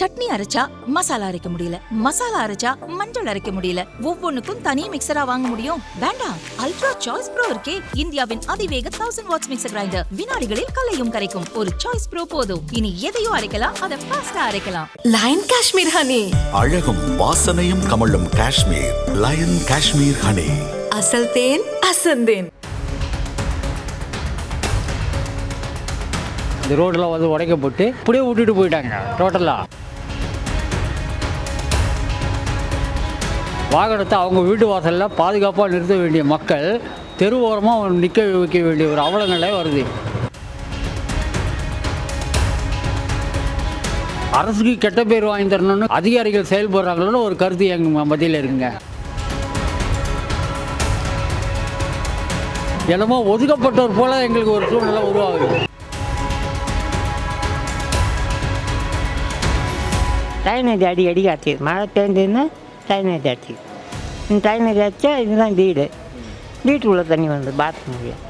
சட்னி அரைச்சா மசாலா அரைக்க முடியல. மசாலா அரைச்சா மஞ்சள் அரைக்க முடியல. ஒவ்வொன்னுக்கும் தனி மிக்சரா வாங்க முடியும். வேண்டாம். அல்ட்ரா சாய்ஸ் ப்ரோ இருக்கே. இந்தியாவின் அதிவேக தௌசண்ட் வாட்ஸ் மிக்சர் கிரைண்டர் வினாடிகளில் கல்லையும் கரைக்கும். ஒரு சாய்ஸ் ப்ரோ போதும். இனி எதையும் அரைக்கலாம். அதை ஃபாஸ்டா அரைக்கலாம். லயன் காஷ்மீர் ஹனி அழகும் வாசனையும் கமழும் காஷ்மீர். லயன் காஷ்மீர் ஹனி அசல் தேன் அசந்தேன் இந்த ரோடெலாம் வந்து உடைக்கப்பட்டு அப்படியே விட்டுட்டு போயிட்டாங்க டோட்டலாக வாகனத்தை அவங்க வீட்டு வாசலில் பாதுகாப்பாக நிறுத்த வேண்டிய மக்கள் தெரு ஓரமாக நிற்க வைக்க வேண்டிய ஒரு அவல நிலை வருது. அரசுக்கு கெட்ட பேர் வாங்கி தரணும்னு அதிகாரிகள் செயல்படுறாங்களோன்னு ஒரு கருத்து எங்கள் மத்தியில் இருக்குங்க. என்னமோ ஒதுக்கப்பட்டவர் போல எங்களுக்கு ஒரு சூழ்நிலை உருவாகுது. ட்ரைனேஜ் அடி அடி ஆச்சு மழை பெஞ்சதுன்னா டைனேஜ் ஆச்சு. இந்த ஆச்சா இதுதான் வீடு. வீட்டுக்குள்ளே தண்ணி வந்து பாத்ரூம் முடியும்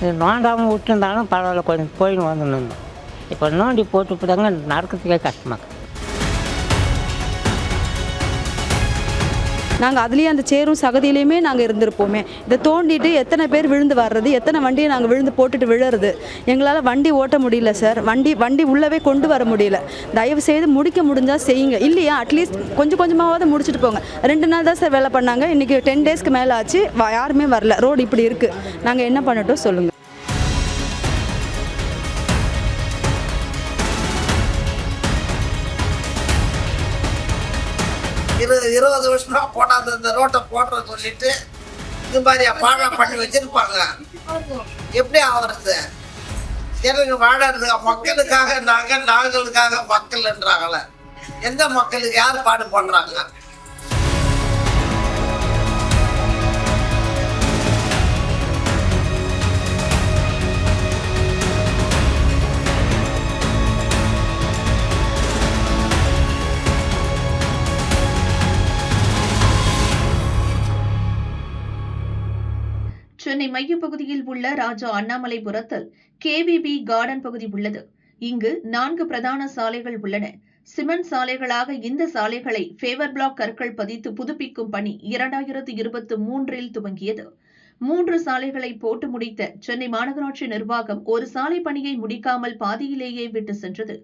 இது நோண்டாமல் விட்டுருந்தாலும் பரவாயில்ல கொஞ்சம் போயின்னு வந்து இப்போ நோண்டி போட்டு விட்டாங்க நடக்கிறதுக்கே கஷ்டமாக நாங்கள் அதுலேயே அந்த சேரும் சகதியிலையுமே நாங்கள் இருந்திருப்போமே. இதை தோண்டிட்டு எத்தனை பேர் விழுந்து வர்றது எத்தனை வண்டியை நாங்கள் விழுந்து போட்டுட்டு விழுறது எங்களால் வண்டி ஓட்ட முடியல சார். வண்டி வண்டி உள்ளவே கொண்டு வர முடியல. தயவு செய்து முடிக்க முடிஞ்சால் செய்யுங்க. இல்லையா? அட்லீஸ்ட் கொஞ்சம் கொஞ்சமாவது முடிச்சுட்டு போங்க. ரெண்டு நாள் தான் சார் வேலை பண்ணாங்க. இன்றைக்கி டென் டேஸ்க்கு மேலே ஆச்சு. யாருமே வரல. ரோடு இப்படி இருக்குது நாங்கள் என்ன பண்ணட்டும் சொல்லுங்கள் இரு இருபது வருஷமா போடாத இந்த ரோட்டை போடுற சொல்லிட்டு இது மாதிரி பாழா பண்ணி வச்சிருப்பாங்க. எப்படி ஆகுறது எனக்கு வாழறது மக்களுக்காக நாங்கள் நாங்களுக்காக மக்கள்ன்றாங்களே. எந்த மக்களுக்கு யார் பாடு பண்ணுறாங்க சென்னை மையப்பகுதியில் உள்ள ராஜா அண்ணாமலைபுரத்தில் கேவிபி கார்டன் பகுதி உள்ளது. இங்கு நான்கு பிரதான சாலைகள் உள்ளன. சிமெண்ட் சாலைகளாக இந்த சாலைகளை ஃபேவர் பிளாக் கற்கள் பதித்து புதுப்பிக்கும் பணி இரண்டாயிரத்து இருபத்தி மூன்றில் துவங்கியது. மூன்று சாலைகளை போட்டு முடித்த சென்னை மாநகராட்சி நிர்வாகம் ஒரு சாலை பணியை முடிக்காமல் பாதியிலேயே விட்டு சென்றது.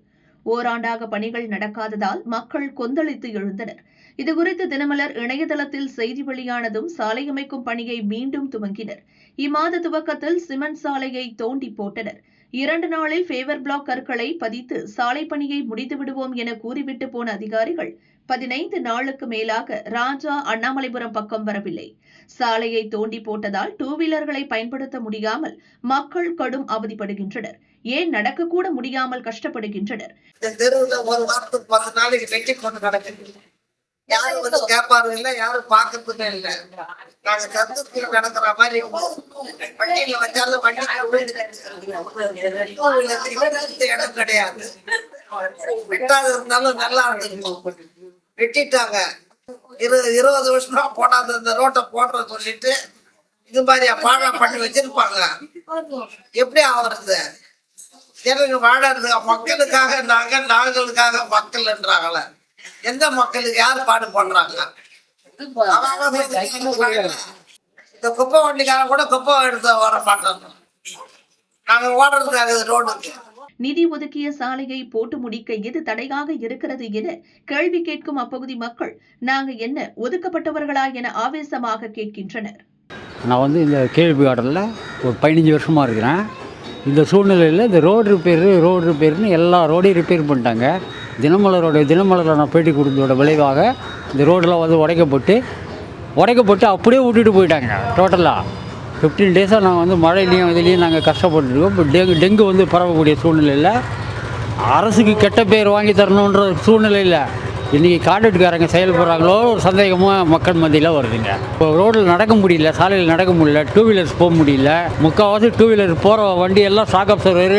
ஓராண்டாக பணிகள் நடக்காததால் மக்கள் கொந்தளித்து எழுந்தனர். இதுகுறித்து தினமலர் இணையதளத்தில் செய்தி வெளியானதும் சாலை அமைக்கும் பணியை மீண்டும் துவங்கினர். இம்மாத துவக்கத்தில் சிமெண்ட் சாலையை தோண்டி போட்டனர். இரண்டு நாளில் ஃபேவர் பிளாக் கற்களை பதித்து சாலை பணியை முடித்து விடுவோம் என கூறிவிட்டு போன அதிகாரிகள் பதினைந்து நாளுக்கு மேலாக ராஜா அண்ணாமலைபுரம் பக்கம் வரவில்லை. சாலையை தோண்டி போட்டதால் டூ வீலர்களை பயன்படுத்த முடியாமல் மக்கள் கடும் அவதிப்படுகின்றனர். ஏன் நடக்கக்கூட முடியாமல் கஷ்டப்படுகின்றனர். இந்த தெருவுல ஒரு வாரத்துக்கு பத்து நாளைக்கு வெட்டி கொண்டு நடக்குது யாரும் வந்து கேட்பாரு இல்ல யாரும் பாக்குறதுக்கும் இல்ல. நாங்க கருத்துக்கு நடக்கிற மாதிரி வண்டியில வச்சாலும் வண்டி இடம் கிடையாது. வெட்டாது இருந்தாலும் நல்லா இருந்திருக்கும். வெட்டிட்டாங்க. இரு இருபது வருஷமா போடாத இந்த ரோட்டை போடுற சொல்லிட்டு இது மாதிரி பாழா பண்ணி வச்சிருப்பாங்க. எப்படி ஆவறது? எனக்கு வாழறது மக்களுக்காக நாங்க நாங்களுக்காக மக்கள்ன்றாங்களே எந்த மக்களுக்கு யார் பாடு பண்றாங்க? இந்த குப்பை வண்டிக்காரன் கூட குப்பை எடுத்து வர மாட்டாங்க நாங்க ஓடுறதுக்காக ரோடுக்கு நிதி ஒதுக்கிய சாலையை போட்டு முடிக்க எது தடையாக இருக்கிறது என கேள்வி கேட்கும் அப்பகுதி மக்கள் நாங்க என்ன ஒதுக்கப்பட்டவர்களா என ஆவேசமாக கேட்கின்றனர். நான் வந்து இந்த கேள்வி கார்டனில் ஒரு பதினஞ்சு வருஷமாக இருக்கிறேன். இந்த சூழ்நிலையில் இந்த ரோடு ரிப்பேரு ரோடு ரிப்பேர்னு எல்லா ரோடையும் ரிப்பேர் பண்ணிட்டாங்க. தினமலரோட தினமலரில் நான் பேட்டி கொடுத்ததோட விளைவாக இந்த ரோடெலாம் வந்து உடைக்கப்பட்டு உடைக்கப்பட்டு அப்படியே விட்டுட்டு போயிட்டாங்க டோட்டலாக ஃபிஃப்டீன் டேஸாக நாங்கள் வந்து மழையிலையும் இதுலேயும் நாங்கள் கஷ்டப்பட்டுருக்கோம். இப்போ டெங்கு டெங்கு வந்து பரவக்கூடிய சூழ்நிலையில் அரசுக்கு கெட்ட பேர் வாங்கி தரணுன்ற சூழ்நிலையில் இன்றைக்கி கான்ட்ராக்டுக்காரங்க செயல்படுறாங்களோ ஒரு சந்தேகமாக மக்கள் மத்தியில் வருதுங்க. இப்போ ரோடில் நடக்க முடியல சாலையில் நடக்க முடியல டூ வீலர்ஸ் போக முடியல முக்கால்வாசி டூ வீலர் போகிற வண்டி எல்லாம் ஷாக் அப்சர்வர்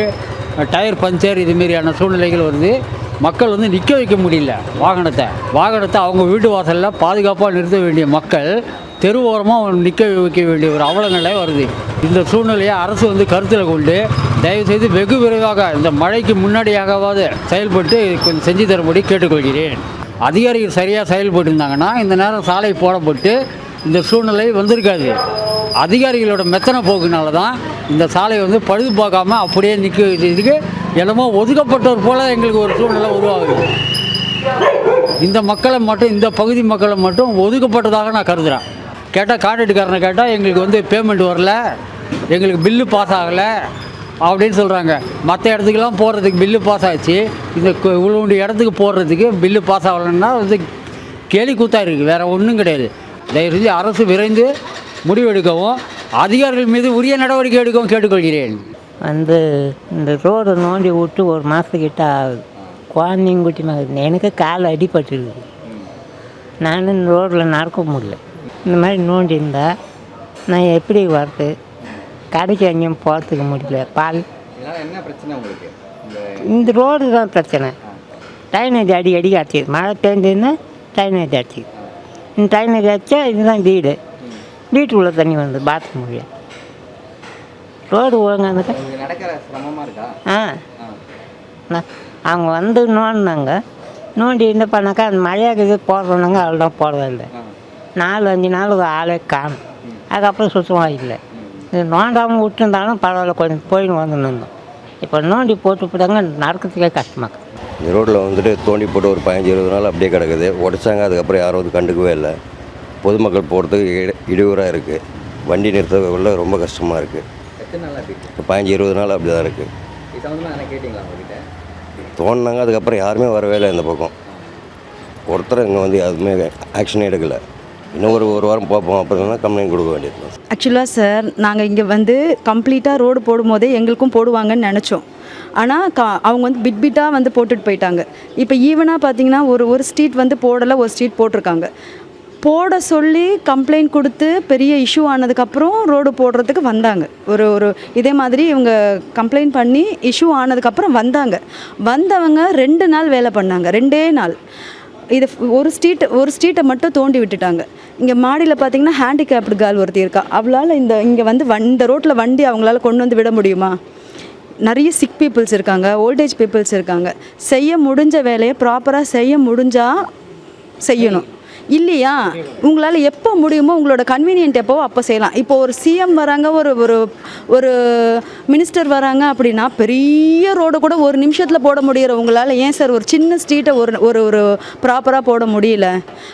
டயர் பஞ்சர் இதுமாரியான சூழ்நிலைகள் வருது. மக்கள் வந்து நிற்க வைக்க முடியல வாகனத்தை. வாகனத்தை அவங்க வீட்டு வாசலில் பாதுகாப்பாக நிறுத்த வேண்டிய மக்கள் தெரு ஓரமாக நிற்க வைக்க வேண்டிய ஒரு அவலங்களே வருது. இந்த சூழ்நிலையை அரசு வந்து கருத்தில் கொண்டு தயவுசெய்து வெகு விரைவாக இந்த மழைக்கு முன்னாடியாகவாது செயல்பட்டு கொஞ்சம் செஞ்சு தரும்படி கேட்டுக்கொள்கிறேன். அதிகாரிகள் சரியாக செயல்பட்டு இருந்தாங்கன்னா இந்த நேரம் சாலை போடப்பட்டு இந்த சூழ்நிலை வந்திருக்காது. அதிகாரிகளோட மெத்தனை போக்குனால தான் இந்த சாலை வந்து பழுது பார்க்காம அப்படியே நிற்க இதுக்கு என்னமோ ஒதுக்கப்பட்டவர் போல் எங்களுக்கு ஒரு சூழ்நிலை உருவாகுது. இந்த மக்களை மட்டும் இந்த பகுதி மக்களை மட்டும் ஒதுக்கப்பட்டதாக நான் கருதுகிறேன் கேட்டால் கான்ட்ராக்டுக்காரனை கேட்டால் எங்களுக்கு வந்து பேமெண்ட் வரல எங்களுக்கு பில்லு பாஸ் ஆகலை அப்படின்னு சொல்கிறாங்க மற்ற இடத்துக்கெல்லாம் போடுறதுக்கு பில்லு பாஸ் ஆச்சு. இந்த இவ்வளோண்டு இடத்துக்கு போடுறதுக்கு பில்லு பாஸ் ஆகலைன்னா வந்து கேலி கூத்தா இருக்குது வேறு ஒன்றும் கிடையாது. தயவு செஞ்சு அரசு விரைந்து முடிவெடுக்கவும் அதிகாரிகள் மீது உரிய நடவடிக்கை எடுக்கவும் கேட்டுக்கொள்கிறேன். வந்து இந்த ரோடை நோண்டி விட்டு ஒரு மாதத்துக்கிட்ட ஆகுது. குழந்தைங்க குட்டி மாதிரி எனக்கு கால் அடிபட்டுருக்குது நான் இந்த ரோட்டில் நடக்க முடியல. இந்த மாதிரி நோண்டி இருந்தால் நான் எப்படி வரது? கடைக்கு எங்கேயும் போகிறதுக்கு முடியல. பால். என்ன பிரச்சனை உங்களுக்கு? இந்த ரோடு தான் பிரச்சனை. டைனேஜ் அடி அடி அடிச்சிது மழை பெஞ்சதுன்னா டைனேஜ் அடிச்சிது இந்த டைனேஜ் அடித்தா இதுதான் வீடு. வீட்டுக்குள்ளே தண்ணி வந்து பாத்ரூம் முடியும் ரோடு ஒழுங்காக ஆ. அவங்க வந்து நோண்டினாங்க. நோண்டி என்ன பண்ணாக்கா அந்த மழையாக்குது போடுறோன்னாங்க அவ்வளோதான் போடவே இல்லை நாலு அஞ்சு நாள் ஆளே காணும். அதுக்கப்புறம் சுத்தமாக இல்லை. இது நோண்டாமல் விட்டுருந்தாலும் பரவாயில்ல கொஞ்சம் போயின்னு வந்து நின்றோம் இப்போ நோண்டி போட்டு போட்டாங்க நடக்கிறதுக்கே கஷ்டமாக இருக்குது இந்த ரோட்டில் வந்துட்டு தோண்டி போட்டு ஒரு பதினஞ்சு இருபது நாள் அப்படியே கிடக்குது. உடைச்சாங்க அதுக்கப்புறம் யாரும் வந்து கண்டுக்கவே இல்லை. பொதுமக்கள் போகிறதுக்கு இட இடையூறாக இருக்குது வண்டி நிறுத்தக்குள்ள ரொம்ப கஷ்டமாக இருக்குது பதினஞ்சு இருபது நாள் அப்படி தான் இருக்குது தோண்டினாங்க அதுக்கப்புறம் யாருமே வரவே இல்லை இந்த பக்கம். ஒருத்தர் இங்கே வந்து எதுவுமே ஆக்ஷனே எடுக்கலை. இன்னும் ஒரு ஒரு வாரம் பார்ப்போம் அப்புறம் தான் கம்ப்ளைண்ட் கொடுக்க வேண்டியது ஆக்சுவலாக சார் நாங்கள் இங்கே வந்து கம்ப்ளீட்டாக ரோடு போடும்போதே எங்களுக்கும் போடுவாங்கன்னு நினச்சோம். ஆனால் கா அவங்க வந்து பிட் பிட்டாக வந்து போட்டுட்டு போயிட்டாங்க. இப்போ ஈவனாக பார்த்தீங்கன்னா ஒரு ஒரு ஸ்ட்ரீட் வந்து போடலை ஒரு ஸ்ட்ரீட் போட்டிருக்காங்க. போட சொல்லி கம்ப்ளைண்ட் கொடுத்து பெரிய இஷ்யூ ஆனதுக்கப்புறம் ரோடு போடுறதுக்கு வந்தாங்க. ஒரு ஒரு இதே மாதிரி இவங்க கம்ப்ளைண்ட் பண்ணி இஷ்யூ ஆனதுக்கப்புறம் வந்தாங்க. வந்தவங்க ரெண்டு நாள் வேலை பண்ணாங்க. ரெண்டே நாள். இது ஒரு ஸ்ட்ரீட் ஒரு ஸ்ட்ரீட்டை மட்டும் தோண்டி விட்டுட்டாங்க. இங்கே மாடியில் பார்த்தீங்கன்னா ஹேண்டிகேப்டு கேர்ள் ஒருத்தி இருக்கா. அவளால் இந்த இங்கே வந்து வண் இந்த ரோட்டில் வண்டி அவங்களால கொண்டு வந்து விட முடியுமா? நிறைய சிக் பீப்புள்ஸ் இருக்காங்க ஓல்டேஜ் பீப்புள்ஸ் இருக்காங்க. செய்ய முடிஞ்ச வேலையை ப்ராப்பராக செய்ய முடிஞ்சால் செய்யணும். இல்லையா? உங்களால் எப்போ முடியுமோ உங்களோட கன்வீனியன்ட் எப்போவோ அப்போ செய்யலாம். இப்போ ஒரு சிஎம் வராங்க ஒரு ஒரு ஒரு மினிஸ்டர் வராங்க அப்படின்னா பெரிய ரோடு கூட ஒரு நிமிஷத்தில் போட முடியற உங்களால் ஏன் சார் ஒரு சின்ன ஸ்ட்ரீட்டை ஒரு ஒரு ஒரு ப்ராப்பராக போட முடியல?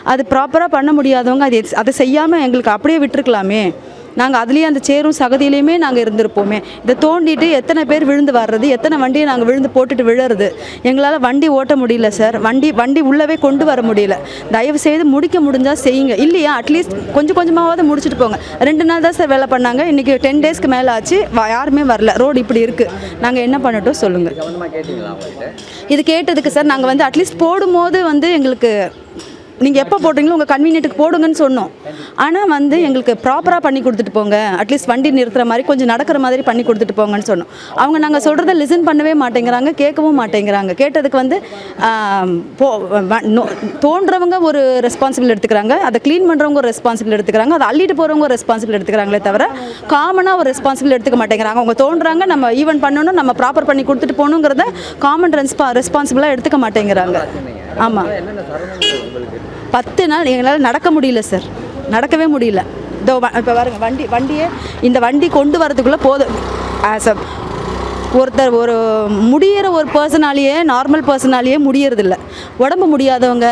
அது ப்ராப்பராக பண்ண முடியாதவங்க அது அதை செய்யாமல் எங்களுக்கு அப்படியே விட்டுருக்கலாமே. நாங்கள் அதுலேயே அந்த சேரும் சகதியிலையுமே நாங்கள் இருந்திருப்போமே. இதை தோண்டிட்டு எத்தனை பேர் விழுந்து வர்றது எத்தனை வண்டியை நாங்கள் விழுந்து போட்டுட்டு விழுறது எங்களால் வண்டி ஓட்ட முடியல சார் வண்டி வண்டி உள்ளவே கொண்டு வர முடியல. தயவு செய்து முடிக்க முடிஞ்சால் செய்யுங்க. இல்லையா அட்லீஸ்ட் கொஞ்சம் கொஞ்சமாவது முடிச்சுட்டு போங்க. ரெண்டு நாள் தான் சார் வேலை பண்ணாங்க. இன்றைக்கி டென் டேஸ்க்கு மேலே ஆச்சு. வ- யாருமே வரல. ரோடு இப்படி இருக்குது நாங்கள் என்ன பண்ணட்டும் சொல்லுங்கள் இது கேட்டதுக்கு சார் நாங்கள் வந்து அட்லீஸ்ட் போடும்போது வந்து எங்களுக்கு நீங்கள் எப்போ போடுறீங்களோ உங்கள் கன்வீனியன்ட்டுக்கு போடுங்கன்னு சொன்னோம். ஆனால் வந்து எங்களுக்கு ப்ராப்பராக பண்ணி கொடுத்துட்டு போங்க. அட்லீஸ்ட் வண்டி நிறுத்துற மாதிரி கொஞ்சம் நடக்கிற மாதிரி பண்ணி கொடுத்துட்டு போங்கன்னு சொன்னோம். அவங்க நாங்கள் சொல்கிறத லிசன் பண்ணவே மாட்டேங்கிறாங்க கேட்கவும் மாட்டேங்கிறாங்க. கேட்டதுக்கு வந்து போ வ- நோ- தோன்றவங்க ஒரு ரெஸ்பான்சிபிள் எடுத்துக்கிறாங்க. அதை க்ளீன் பண்ணுறவங்க ஒரு ரெஸ்பான்சிபிள் எடுத்துக்கிறாங்க. அதை அள்ளிட்டு போகிறவங்க ஒரு ரெஸ்பான்சிபிள் எடுத்துக்கிறாங்களே தவிர காமனாக ஒரு ரெஸ்பான்சிபிள் எடுத்துக்க மாட்டேங்கிறாங்க. அவங்க தோன்றாங்க நம்ம ஈவன் பண்ணணும் நம்ம ப்ராப்பர் பண்ணி கொடுத்துட்டு போகணுங்கிறத காமன் ரெஸ்பா ரெஸ்பான்சிபிளாக எடுத்துக்க மாட்டேங்கிறாங்க. ஆமாம் பத்து நாள் எங்களால் நடக்க முடியல சார் நடக்கவே முடியல. இதோ இப்போ பாருங்க வண்டி வண்டியே இந்த வண்டி கொண்டு வரதுக்குள்ளே போதும் ஆஸ் அ ஒருத்தர் ஒரு முடியிற ஒரு பர்சனாலேயே நார்மல் பர்சனாலேயே முடியறதில்ல. உடம்பு முடியாதவங்க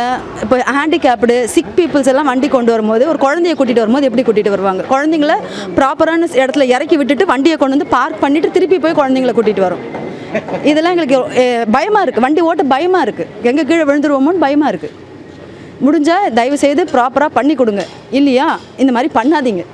இப்போ ஹேண்டிகேப்டு சிக் பீப்புள்ஸ் எல்லாம் வண்டி கொண்டு வரும்போது ஒரு குழந்தைய கூட்டிகிட்டு வரும்போது எப்படி கூட்டிகிட்டு வருவாங்க? குழந்தைங்கள ப்ராப்பரான இடத்துல இறக்கி விட்டுட்டு வண்டியை கொண்டு வந்து பார்க் பண்ணிவிட்டு திருப்பி போய் குழந்தைங்கள கூட்டிகிட்டு வரும். இதெல்லாம் எங்களுக்கு பயமாக இருக்குது வண்டி ஓட்ட பயமாக இருக்குது எங்கே கீழே விழுந்துருவோமோன்னு பயமாக இருக்குது முடிஞ்சால் தயவு செய்து ப்ராப்பராக பண்ணி கொடுங்க. இல்லையா? இந்த மாதிரி பண்ணாதீங்க.